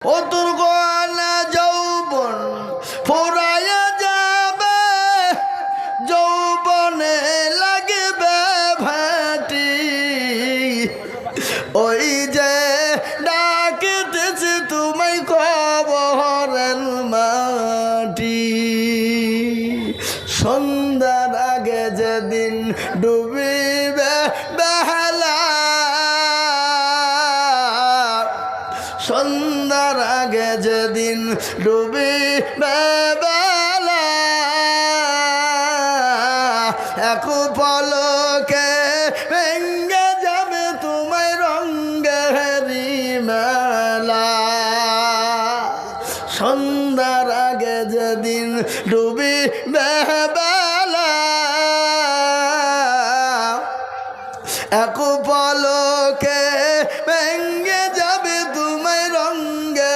ও তোর গোয়ালা যৌবন ফোরাইয়া যাবে লাগবে ভাটি। ওই যে ডাকিতেছে তোমায় কবরের মাটি। সন্ধ্যার আগে যেদিন ডুবিবে সন্ধ্যার আগে যেদিন ডুবি বেলা ভেঙ্গে যাবে তোমায় রঙ্গেরি মেলা। সন্ধ্যার আগে যেদিন ডুবি বেলা এক